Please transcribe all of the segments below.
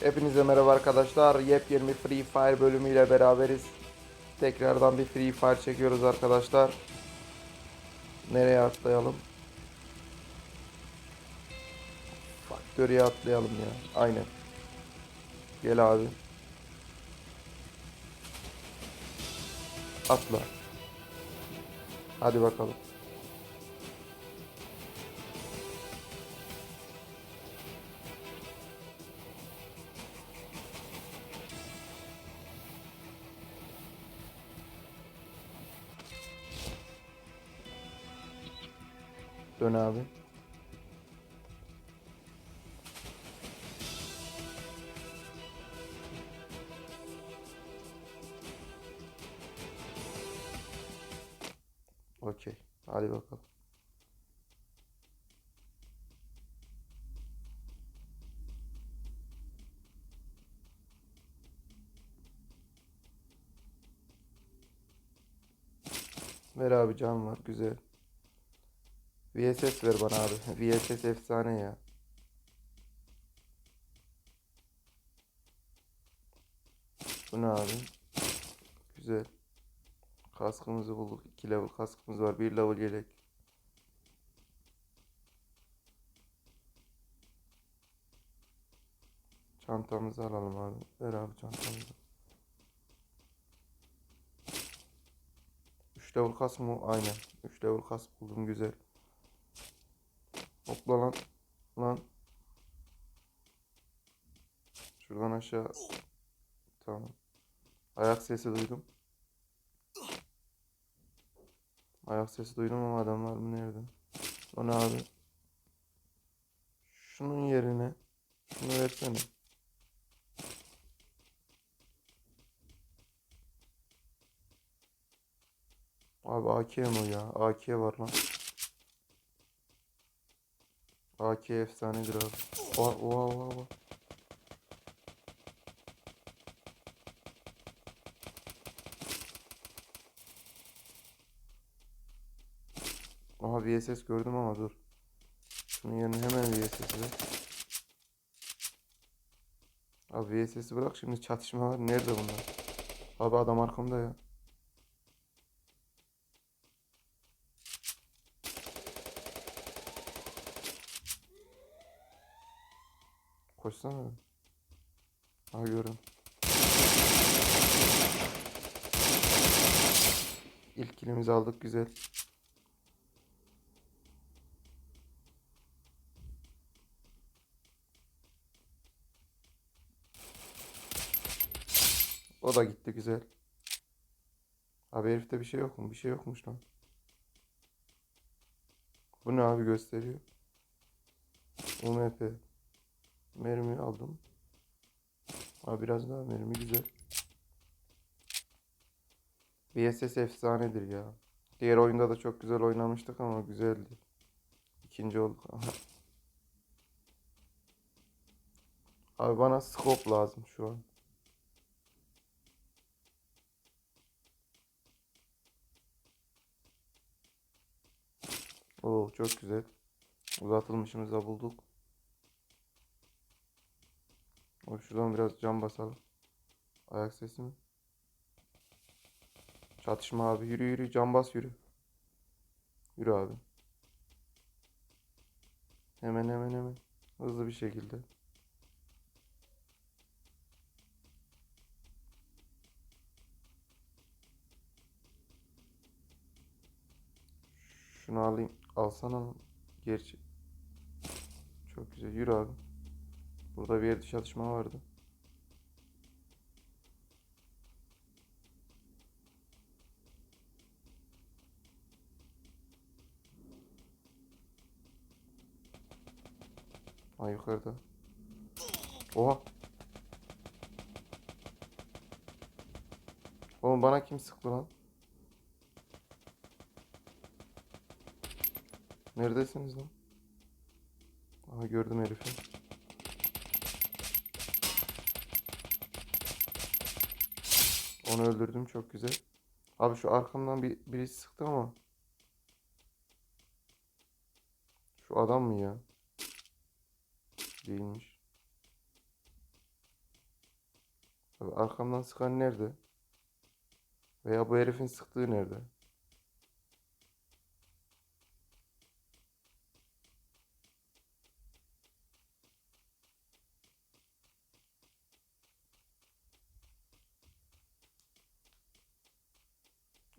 Hepinize merhaba arkadaşlar. Yepyeni Free Fire bölümüyle beraberiz. Tekrardan bir Free Fire çekiyoruz arkadaşlar. Nereye atlayalım? Faktörüye atlayalım ya. Aynen. Gel abi. Atla. Hadi bakalım. Dön abi. Okey. Hadi bakalım. Ver abi can var güzel. VSS ver bana abi. VSS efsane ya. Bu ne abi? Güzel. Kaskımızı bulduk. 2 level kaskımız var. 1 level yelek. Çantamızı alalım abi. Ver abi çantamızı. 3 level kask mı? Aynen. 3 level kask buldum güzel. Hopla lan. Lan. Şuradan aşağı. Tamam. Ayak sesi duydum. Ayak sesi duydum ama adamlar mı nerede? O ne abi? Şunun yerine şunu versene. Abi AK mi ya? AK var lan. AK efsanedir abi. Oha oha oha. Aha VSS gördüm ama dur. Şunun yerine hemen VSS ver. Abi VSS'i bırak şimdi çatışma var. Nerede bunlar? Abi adam arkamda ya. Koşsana. Ha görüyorum. İlk kilimizi aldık güzel. O da gitti güzel. Abi herifte bir şey yok mu? Bir şey yokmuş lan. Bu ne abi gösteriyor? UMP. Mermi aldım. Abi biraz daha mermi güzel. BSS efsanedir ya. Diğer oyunda da çok güzel oynamıştık ama güzeldi. İkinci olduk. Abi bana scope lazım şu an. Oo çok güzel. Uzatılmışımızı bulduk. O şuradan biraz cam basalım. Ayak sesi mi? Çatışma abi. Yürü yürü cam bas yürü. Yürü abi. Hemen hemen hemen. Hızlı bir şekilde. Şunu alayım. Alsana. Gerçi. Çok güzel. Yürü abi. Burada bir yerde çatışma vardı. Ha yukarıda. Oha. Oğlum bana kim sıktı lan? Neredesiniz lan? Aha gördüm herifi. Onu öldürdüm çok güzel. Abi şu arkamdan bir birisi sıktı ama. Şu adam mı ya? Değilmiş. Abi arkamdan sıkan nerede? Veya bu herifin sıktığı nerede?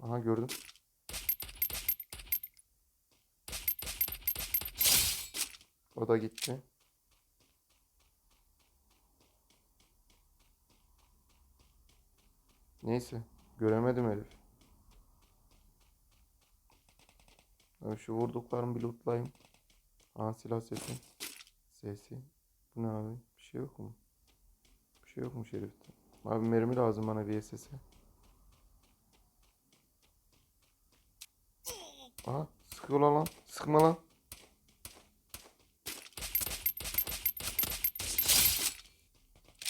Aha gördüm. O da gitti. Neyse. Göremedim herif. Abi şu vurduklarımı bir lootlayayım. Aha silah sesi. Sesi. Bu ne abi? Bir şey yok mu? Bir şey yokmuş herifte. Abi mermi lazım bana bir Aha sıkıyorlar lan. Sıkma lan.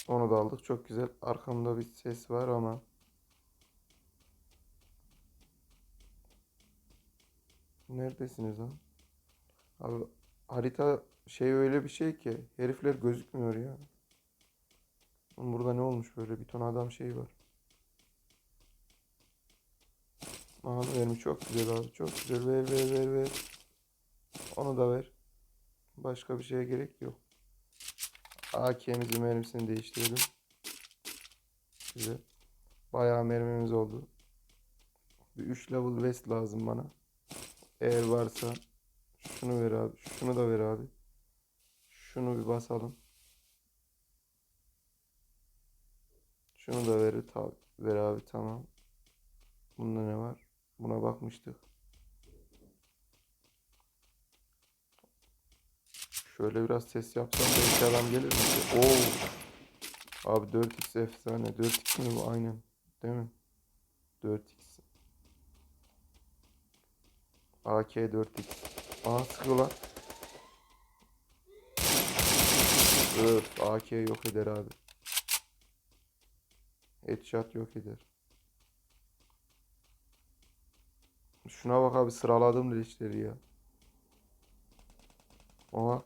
Onu da aldık. Çok güzel. Arkamda bir ses var ama. Neredesiniz lan? Abi harita şey öyle bir şey ki herifler gözükmüyor ya. Burada ne olmuş böyle bir ton adam şey var. Aha vermiş çok güzel abi çok güzel ver ver ver ver. Onu da ver. Başka bir şeye gerek yok. AK'mizin mermisini değiştirelim. Güzel. Bayağı mermimiz oldu. Bir 3 level vest lazım bana. Eğer varsa şunu ver abi. Şunu da ver abi. Şunu bir basalım. Şunu da ver, ver abi tamam. Bunda ne var? Buna bakmıştık. Şöyle biraz ses yapsam belki adam gelir mi? Oo. Abi 4x efsane. 4x mi bu? Aynen. Değil mi? 4x. AK 4x. Aha sıkıyorlar. Öf AK yok eder abi. Headshot yok eder. Şuna bak abi sıraladım listeleri ya. Oha.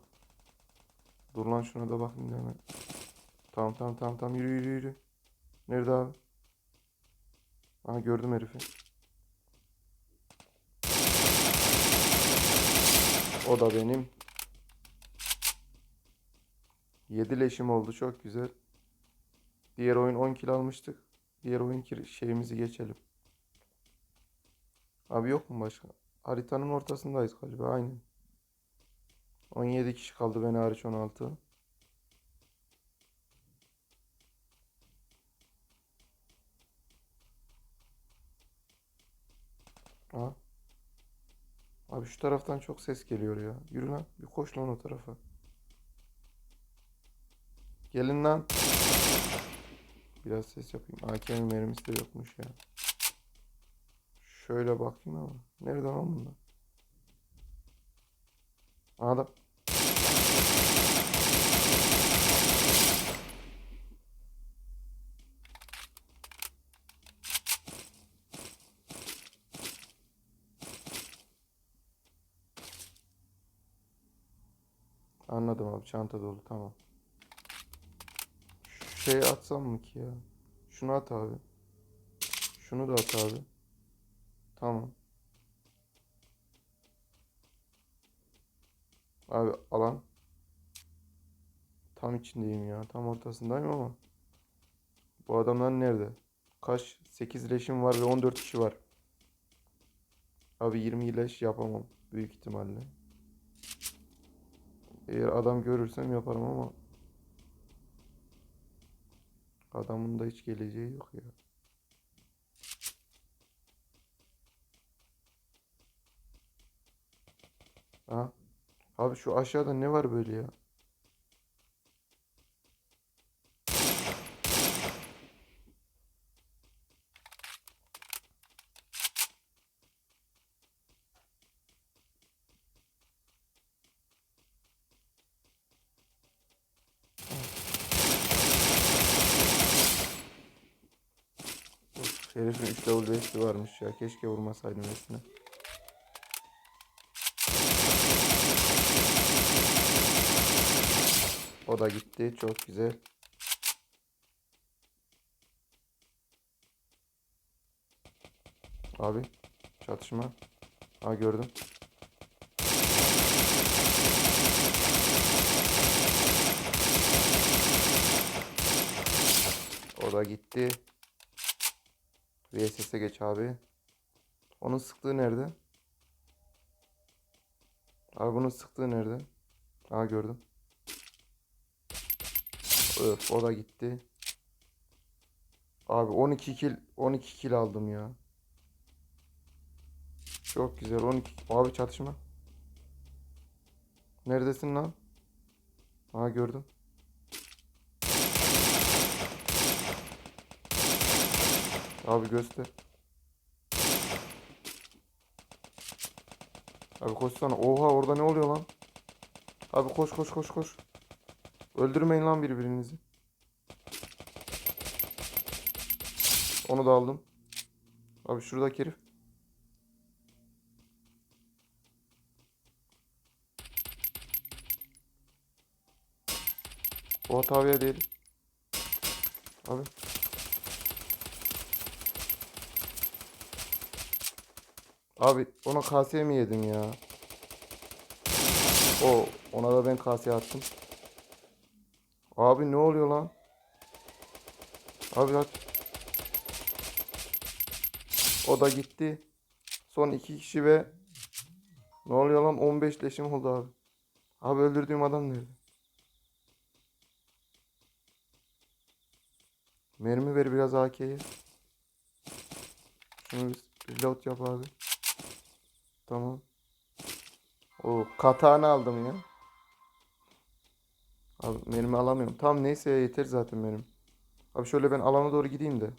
Dur lan şuna da bakayım hemen. Tamam tamam tamam tamam yürü yürü yürü. Nerede abi? Aha gördüm herifi. O da benim. 7 leşim oldu çok güzel. Diğer oyun 10 kill almıştık. Diğer oyun şeyimizi geçelim. Abi yok mu başka? Haritanın ortasındayız galiba aynen. 17 kişi kaldı beni hariç 16. Aa. Abi şu taraftan çok ses geliyor ya. Yürü lan. Bir koş lan o tarafa. Gelin lan. Biraz ses yapayım. AKM mermisi de yokmuş ya. Şöyle bakayım ama. Nerede lan bunlar? Adam. Anladım abi çanta dolu tamam. Şey atsam mı ki ya? Şunu at abi. Şunu da at abi. Tamam. Abi alan. Tam içindeyim ya. Tam ortasındayım ama. Bu adamlar nerede? Kaç? 8 leşim var ve 14 kişi var. Abi 20 leş yapamam. Büyük ihtimalle. Eğer adam görürsem yaparım ama adamın da hiç geleceği yok ya. Ha? Abi şu aşağıda ne var böyle ya? Herifin 3 level 5'li varmış ya. Keşke vurmasaydım hepsine. O da gitti. Çok güzel. Abi çatışma. Ha gördüm. O da gitti. VSS'e geç abi. Onun sıktığı nerede? Abi bunun sıktığı nerede? Aa gördüm. Öf o da gitti. Abi 12 kill 12 kill aldım ya. Çok güzel 12 abi çatışma. Neredesin lan? Ha gördüm. Abi göster. Abi koşsana. Oha orada ne oluyor lan? Abi koş koş koş koş. Öldürmeyin lan birbirinizi. Onu da aldım. Abi şuradaki herif. O hatavaya değil. Abi. Abi ona kaseye mi yedim ya? O ona da ben kaseye attım. Abi ne oluyor lan? Abi aç. O da gitti. Son iki kişi ve ne oluyor lan? 15 leşim oldu abi. Abi öldürdüğüm adam nerede? Mermi ver biraz AK'ye. Şunu bir reload yap abi. Tamam. O katağını aldım ya. Abi mermi alamıyorum. Tamam neyse yeter zaten benim. Abi şöyle ben alana doğru gideyim de.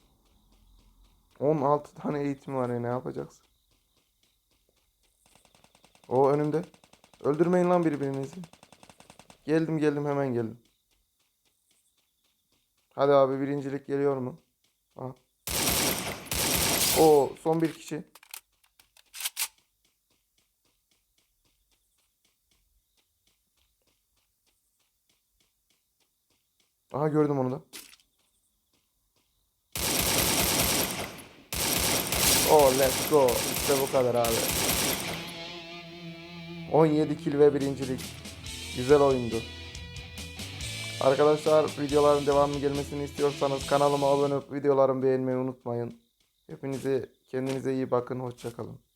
16 tane eğitim var ya ne yapacaksın? O önümde. Öldürmeyin lan birbirinizi. Geldim geldim hemen geldim. Hadi abi birincilik geliyor mu? Ha. O son bir kişi. Aha gördüm onu da. Oh let's go. İşte bu kadar abi. 17 kill ve birincilik. Güzel oyundu. Arkadaşlar videoların devamı gelmesini istiyorsanız kanalıma abone olup videolarımı beğenmeyi unutmayın. Hepinize kendinize iyi bakın. Hoşçakalın.